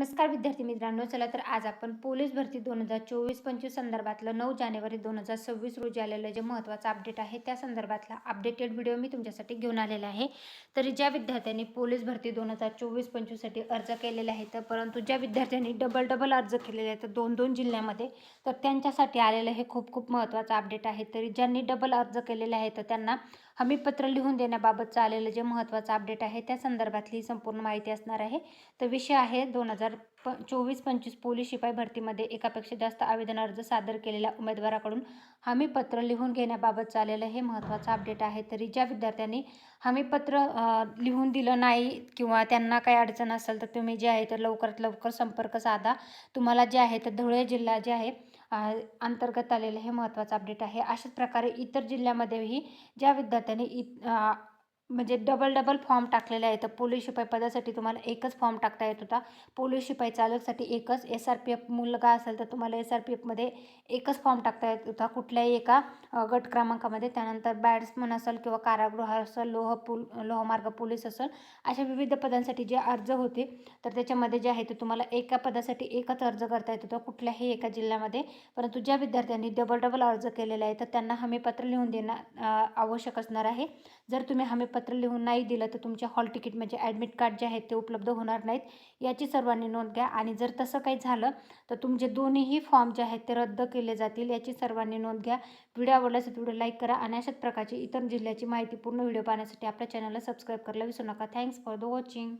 नमस्कार विद्यार्थी मित्रांनो चला तर आज आपण पोलीस भरती दोन हजार चोवीस पंचवीस संदर्भातलं नऊ जानेवारी दोन हजार सव्वीस रोजी आलेलं जे महत्त्वाचं अपडेट आहे त्या संदर्भातला अपडेटेड व्हिडिओ मी तुमच्यासाठी घेऊन आलेला आहे. तरी ज्या विद्यार्थ्यांनी पोलीस भरती दोन हजार चोवीस पंचवीससाठी अर्ज केलेले आहे तर परंतु ज्या विद्यार्थ्यांनी डबल डबल अर्ज केलेले आहेत तर दोन दोन जिल्ह्यामध्ये तर त्यांच्यासाठी आलेलं हे खूप खूप महत्त्वाचं अपडेट आहे. तरी ज्यांनी डबल अर्ज केलेले आहे तर त्यांना हमीपत्र लिहून देण्याबाबतचं आलेलं जे महत्त्वाचं अपडेट आहे त्या संदर्भातली संपूर्ण माहिती असणार आहे. तर विषय आहे दोन हजार प चोवीस पंचवीस पोलीस शिपाई भरतीमध्ये एकापेक्षा जास्त आवेदन अर्ज सादर केलेल्या उमेदवाराकडून हमीपत्र लिहून घेण्याबाबत चाललेलं हे महत्त्वाचं अपडेट आहे. तरी ज्या विद्यार्थ्यांनी हमीपत्र लिहून दिलं नाही किंवा त्यांना काही अडचण असेल तर तुम्ही जे आहे तर लवकरात लवकर संपर्क साधा. तुम्हाला जे आहे तर धुळे जिल्हा जे आहे अंतर्गत आलेलं हे महत्त्वाचं अपडेट आहे. अशाच प्रकारे इतर जिल्ह्यामध्येही ज्या विद्यार्थ्यांनी इ म्हणजे डबल डबल फॉर्म टाकलेले आहे तर पोलीस शिपाई पदासाठी तुम्हाला एकच फॉर्म टाकता येत होता. पोलीस शिपाई चालकसाठी एकच. एस आर पी एफ मुलगा असेल तर तुम्हाला एस आर पी एफमध्ये एकच फॉर्म टाकता येत होता. कुठल्याही एका गट क्रमांकामध्ये. त्यानंतर बॅट्समन असेल किंवा कारागृह असेल लोह पुल लोहमार्ग पोलीस असेल अशा विविध पदांसाठी जे अर्ज होते तर त्याच्यामध्ये जे आहे ते तुम्हाला एका पदासाठी एकच अर्ज करता येत होता कुठल्याही एका जिल्ह्यामध्ये. परंतु ज्या विद्यार्थ्यांनी डबल डबल अर्ज केलेला आहे तर त्यांना हमीपत्र लिहून देणं आवश्यक असणार आहे. जर तुम्ही हमीपत्र पत्र लिहून नाही दिलं तर तुमचे हॉल तिकीट म्हणजे ॲडमिट कार्ड जे आहेत ते उपलब्ध होणार नाहीत. याची सर्वांनी नोंद घ्या आणि जर तसं काही झालं तर तुमचे दोन्हीही फॉर्म जे आहेत ते रद्द केले जातील. याची सर्वांनी नोंद घ्या. व्हिडिओ आवडल्यास व्हिडिओ लाईक करा आणि अशाच प्रकारची इतर जिल्ह्याची माहिती पूर्ण व्हिडिओ पाहण्यासाठी आपल्या चॅनलला सबस्क्राईब करायला विसरू नका. Thanks for the watching